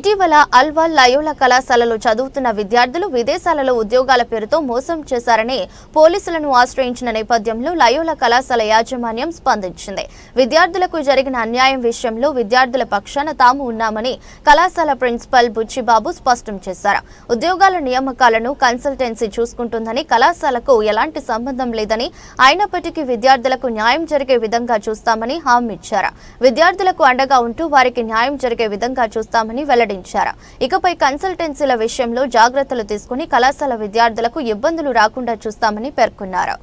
ఇటీవల అల్వాల్ లయోలా కళాశాలలో చదువుతున్న విద్యార్థులు విదేశాలలో ఉద్యోగాల పేరుతో మోసం చేశారని పోలీసులను ఆశ్రయించిన నేపథ్యంలో లయోలా కళాశాల యాజమాన్యం స్పందించింది. విద్యార్థులకు జరిగిన అన్యాయం విషయంలో విద్యార్థుల పక్షాన తాము ఉన్నామని కళాశాల ప్రిన్సిపల్ బుచ్చిబాబు స్పష్టం చేశారు. ఉద్యోగాల నియామకాలను కన్సల్టెన్సీ చూసుకుంటుందని కళాశాలకు ఎలాంటి సంబంధం లేదని అయినప్పటికీ విద్యార్థులకు న్యాయం జరిగే విధంగా చూస్తామని హామీ ఇచ్చారు. విద్యార్థులకు అండగా ఉంటూ వారికి న్యాయం జరిగే విధంగా చూస్తామని వెల్లడించారు ఇకపై కన్సల్టెన్సీల విషయంలో జాగ్రత్తలు తీసుకుని కళాశాల విద్యార్థులకు ఇబ్బందులు రాకుండా చూస్తామని పేర్కొన్నారు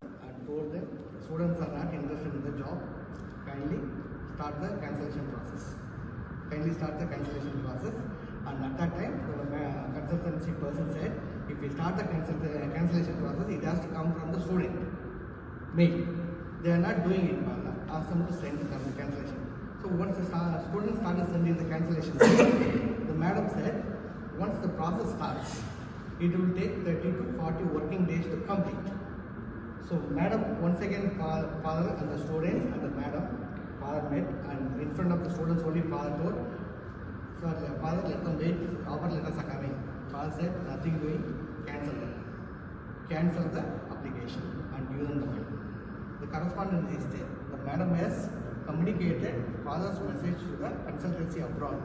kindly start the cancellation process. And at that time, the consultancy person said, if we start the cancellation process, it has to come from the student. Mail. They are not doing it, Bala. Ask them to send the cancellation. So once the sta- students started sending the cancellation, madam said, once the process starts, it will take 30 to 40 working days to complete. So madam, once again, fa- father and the students and the madam, father met and in front of the students only father told, sir, father let them wait, offer letters are coming. Father said, nothing doing, cancel them. Cancel the application and give them the money. The correspondence is there. The madam has communicated father's message to the consultancy abroad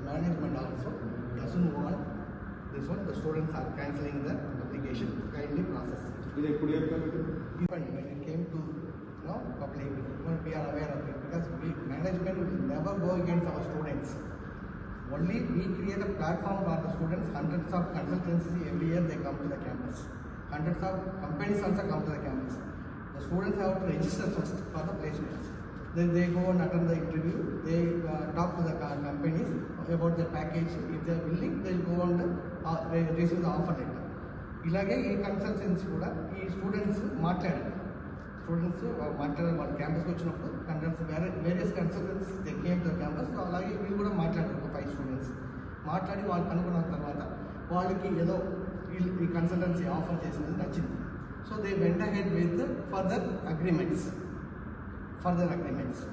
the management also doesn't want this one, the students are cancelling the application, kindly process a Even when it came to you know, public, we are aware of it because we, management will never go against our students. Only we create a platform for the students, hundreds of consultancies every year they come to the campus. Hundreds of companies also come to the campus. The students have to register first for the placements. Then they go and attend the interview, they uh, talk to the co- companies about the package. If they are willing, they'll go and uh, they receive the offer letter. ఇలాగే ఈ consultancy కూడా ఈ students మాట్లాడారు. Students మాట్లాడారు. వాళ్ళ క్యాంపస్కి వచ్చినప్పుడు కన్సల్స్ వేరే various consultancy they came to campus అలాగే వీళ్ళు కూడా మాట్లాడారు ఒక ఫైవ్ స్టూడెంట్స్ మాట్లాడి వాళ్ళు కనుక్కున్న తర్వాత వాళ్ళకి ఏదో ఈ కన్సల్టెన్సీ ఆఫర్ చేసినది నచ్చింది. So they went head with further agreements further agreements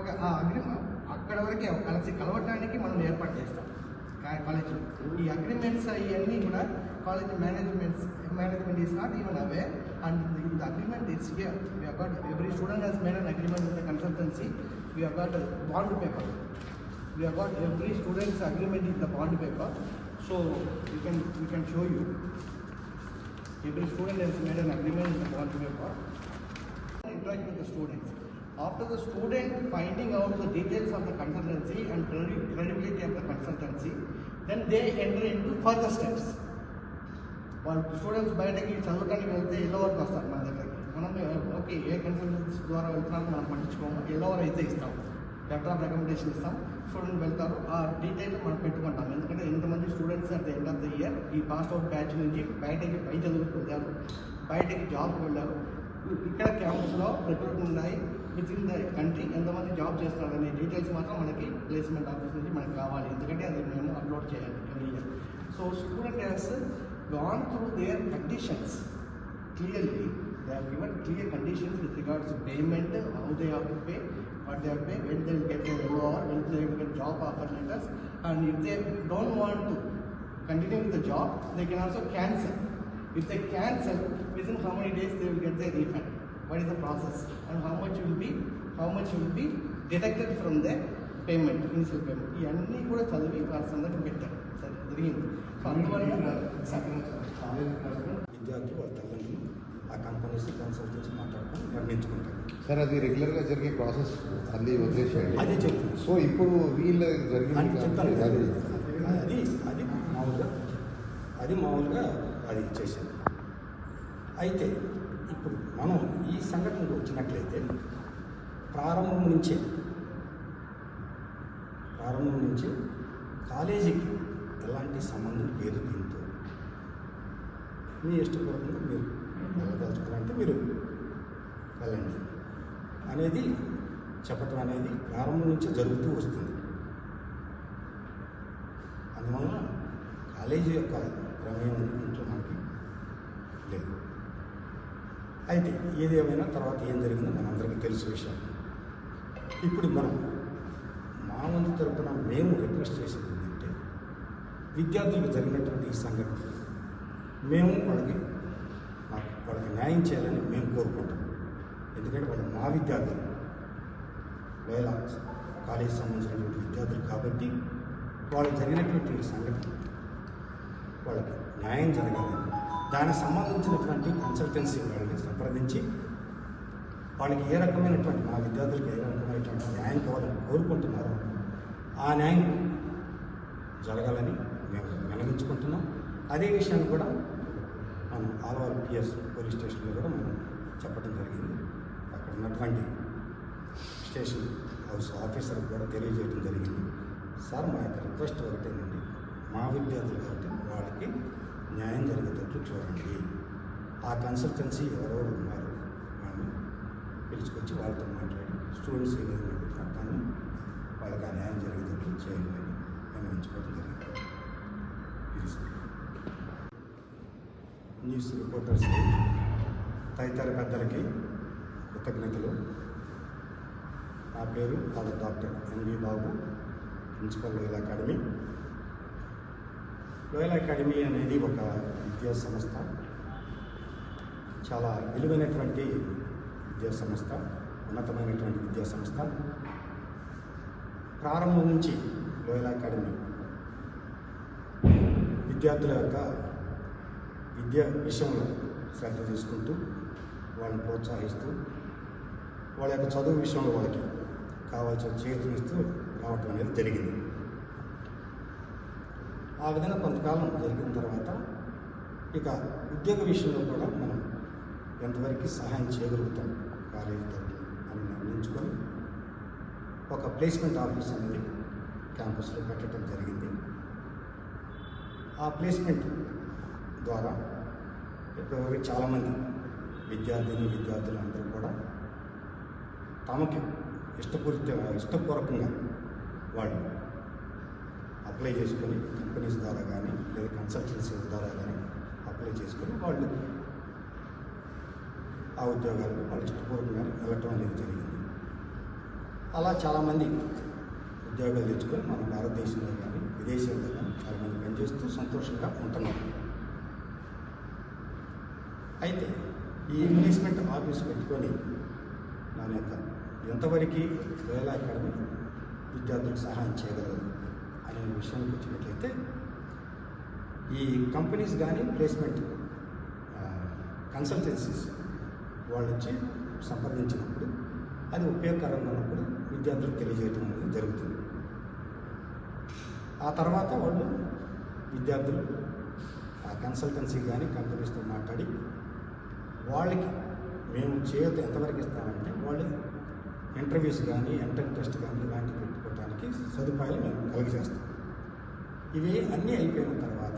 okay ఆ అగ్రిమెంట్ అక్కడ వరకే కలిసి కలవటానికి మనం ఏర్పాటు చేస్తాం కాలేజ్ ఈ అగ్రిమెంట్స్ అవన్నీ కూడా college managements management is not even aware and the agreement is here we had every student has made an agreement with the consultancy we had bond paper we had every students agreement in the bond paper so you can you can show you every student has made an agreement in the bond paper. Interact with the students. After the student finding out the details of the consultancy and credi- credibility of the consultancy, then they enter into further steps. వాళ్ళు students బయటకి చదవటానికి వెళ్తే yellow వరకు వస్తారు మన దగ్గరికి. మనం okay ఏ consultancy ద్వారా వెళ్తున్నారో మనం పట్టించుకోము ఎల్లో అయితే ఇస్తాం లెటర్ ఆఫ్ రికమెండేషన్ ఇస్తాం స్టూడెంట్ వెళ్తారు ఆ డీటెయిల్ మనం పెట్టుకుంటాం ఎందుకంటే ఎంతమంది students at the end of the year ఈ పాస్ అవుట్ బ్యాచ్ నుంచి బయటకి పై చదువుకు వెళ్ళారు బయటకి జాబ్కి వెళ్ళారు. ఇక్కడ క్యాంపస్లో రిక్రూట్మెంట్ ఉన్నాయి విత్ ఇన్ ద కంట్రీ ఎంతమంది జాబ్ చేస్తున్నారు అనే డీటెయిల్స్ మాత్రం మనకి ప్లేస్మెంట్ ఆఫీస్ నుంచి మనకి కావాలి ఎందుకంటే అది మేము అప్లోడ్ చేయాలి every year so student has gone through their conditions clearly. They have given clear conditions with regards to payment, how they have to pay, what they have to pay, when they will get their LOR, when they will get job offer letters, and if they don't want to continue with the job, they can also cancel. If they cancel, within how many days they will get their refund? What is the process? And how much will be, how much will be deducted from their payment, initial payment. ఇవన్నీ కూడా చదివి వారి సందర్భం పెట్టారు. సరే జరిగింది so అందువల్ల విద్యార్థులు వాళ్ళ తల్లిదండ్రులు ఆ కంపెనీస్ కన్సల్టెన్సీ మాట్లాడుకొని నిర్ణయించుకుంటారు. సార్ అది రెగ్యులర్గా జరిగే ప్రాసెస్ అది వదిలేసేయండి. అది చెప్తుంది సో ఇప్పుడు వీళ్ళ జరిగింది చెప్తాను కాబట్టి అది అది అది మామూలుగా అది మామూలుగా అది ఇచ్చేసింది. అయితే ఇప్పుడు మనం ఈ సంఘటనకు వచ్చినట్లయితే ప్రారంభం నుంచే ప్రారంభం నుంచి కాలేజీకి ఎలాంటి సంబంధం లేదు దీంతో. మీ ఇష్టపూర్వకంగా మీరు వెళ్ళదలుచుకోవాలంటే మీరు వెళ్ళండి అనేది చెప్పటం అనేది ప్రారంభం నుంచే జరుగుతూ వస్తుంది. అందువల్ల కాలేజీ యొక్క ప్రమేయం ఇంట్లో మనకి లేదు. అయితే ఏదేమైనా తర్వాత ఏం జరిగిందో మనందరికీ తెలుసు విషయం. ఇప్పుడు మనం మా వంతు తరపున మేము రిక్వెస్ట్ చేసేది ఏంటంటే విద్యార్థులకు జరిగినటువంటి ఈ సంఘటన మేము వాళ్ళకి వాళ్ళకి న్యాయం చేయాలని మేము కోరుకుంటాం. ఎందుకంటే వాళ్ళు మా విద్యార్థులు. వేళ కాలేజీ సంబంధించినటువంటి విద్యార్థులు కాబట్టి వాళ్ళకి జరిగినటువంటి సంఘటన వాళ్ళకి న్యాయం జరగాలని. దానికి సంబంధించినటువంటి కన్సల్టెన్సీ వాళ్ళని సంప్రదించి వాళ్ళకి ఏ రకమైనటువంటి మా విద్యార్థులకు ఏ రకమైనటువంటి న్యాయం కావాలని కోరుకుంటున్నారో ఆ న్యాయం జరగాలని మేము వినవించుకుంటున్నాం అదే విషయాన్ని కూడా మనం ఆలవాల్ పిఎస్ పోలీస్ స్టేషన్లో కూడా మనం చెప్పడం జరిగింది. అక్కడ ఉన్నటువంటి స్టేషన్ హౌస్ ఆఫీసర్కి కూడా తెలియజేయడం జరిగింది. సార్ మా యొక్క రిక్వెస్ట్ ఒకటేనండి. మా విద్యార్థులు కాబట్టి వాళ్ళకి న్యాయం జరిగేటట్లు చూడండి. ఆ కన్సల్టెన్సీ ఎవరెవరు ఉన్నారు. వాళ్ళని పిలుచుకొచ్చి వాళ్ళతో మాట్లాడి స్టూడెంట్స్ ఏ విధంగా పెట్టినా వాళ్ళకి ఆ న్యాయం జరిగేటట్లు చేయండి అని మేము ఎంచుకోవడం జరిగింది. న్యూస్ రిపోర్టర్స్ తదితర పెద్దలకి కృతజ్ఞతలు. నా పేరు father doctor N V Babu principal Loyal Academy. Loyal Academy అనేది ఒక విద్యా సంస్థ చాలా విలువైనటువంటి విద్యా సంస్థ ఉన్నతమైనటువంటి విద్యా సంస్థ ప్రారంభం నుంచి లోయల్ అకాడమీ విద్యార్థుల యొక్క విద్య విషయంలో శ్రద్ధ తీసుకుంటూ వాళ్ళని ప్రోత్సహిస్తూ వాళ్ళ యొక్క చదువు విషయంలో వాళ్ళకి కావాల్సిన చేతునిస్తూ రావటం అనేది జరిగింది. ఆ విధంగా కొంతకాలం జరిగిన తర్వాత ఇక ఉద్యోగ విషయంలో కూడా మనం ఎంతవరకు సహాయం చేయగలుగుతాం కాలేజీ తరఫున అని నిర్ణయించుకొని ఒక ప్లేస్మెంట్ ఆఫీస్ అనేది క్యాంపస్లో పెట్టడం జరిగింది. ఆ ప్లేస్మెంట్ ద్వారా ఇప్పటివరకు చాలామంది విద్యార్థిని విద్యార్థులు అందరూ కూడా తమకి ఇష్టపూరిత ఇష్టపూర్వకంగా వాళ్ళు అప్లై చేసుకొని కంపెనీస్ ద్వారా కానీ లేదా కన్సల్టెన్సీ ద్వారా కానీ అప్లై చేసుకొని వాళ్ళు ఆ ఉద్యోగాలకు వాళ్ళు ఇష్టపూర్వకంగా వెళ్ళటం అనేది జరిగింది. అలా చాలామంది ఉద్యోగాలు తెచ్చుకొని మన భారతదేశంలో కానీ విదేశాల్లో కానీ చాలామంది పనిచేస్తూ సంతోషంగా ఉంటున్నారు. అయితే ఈ ఇన్వెస్ట్మెంట్ ఆఫీస్ పెట్టుకొని నా యొక్క ఎంతవరకు వేల అకాడమీ విద్యార్థులకు సహాయం చేయగలరు? అనే విషయానికి వచ్చినట్లయితే ఈ కంపెనీస్ కానీ ప్లేస్మెంట్ కన్సల్టెన్సీస్ వాళ్ళు వచ్చి సంప్రదించినప్పుడు అది ఉపయోగకరంగా ఉన్నప్పుడు విద్యార్థులకు తెలియజేయడం అనేది జరుగుతుంది. ఆ తర్వాత వాళ్ళు విద్యార్థులు ఆ కన్సల్టెన్సీ కానీ కంపెనీస్తో మాట్లాడి వాళ్ళకి మేము చేయూత ఎంతవరకు ఇస్తామంటే వాళ్ళు ఇంటర్వ్యూస్ కానీ ఎంటర్ టెస్ట్ కానీ ఇలాంటివి పెట్టడానికి సదుపాయాలు మేము కలిగజేస్తాం. ఇవి అన్నీ అయిపోయిన తర్వాత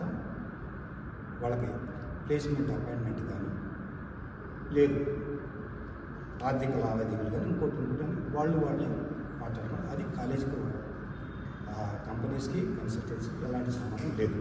వాళ్ళకి ప్లేస్మెంట్ అపాయింట్మెంట్ కానీ లేదు ఆర్థిక లావాదేవీలు కానీ ఇంకోటి కానీ వాళ్ళు వాళ్ళే మాట్లాడుకోవాలి. అది కాలేజీకి ఆ కంపెనీస్కి కన్సల్టెన్సీకి ఎలాంటి సంబంధం లేదు.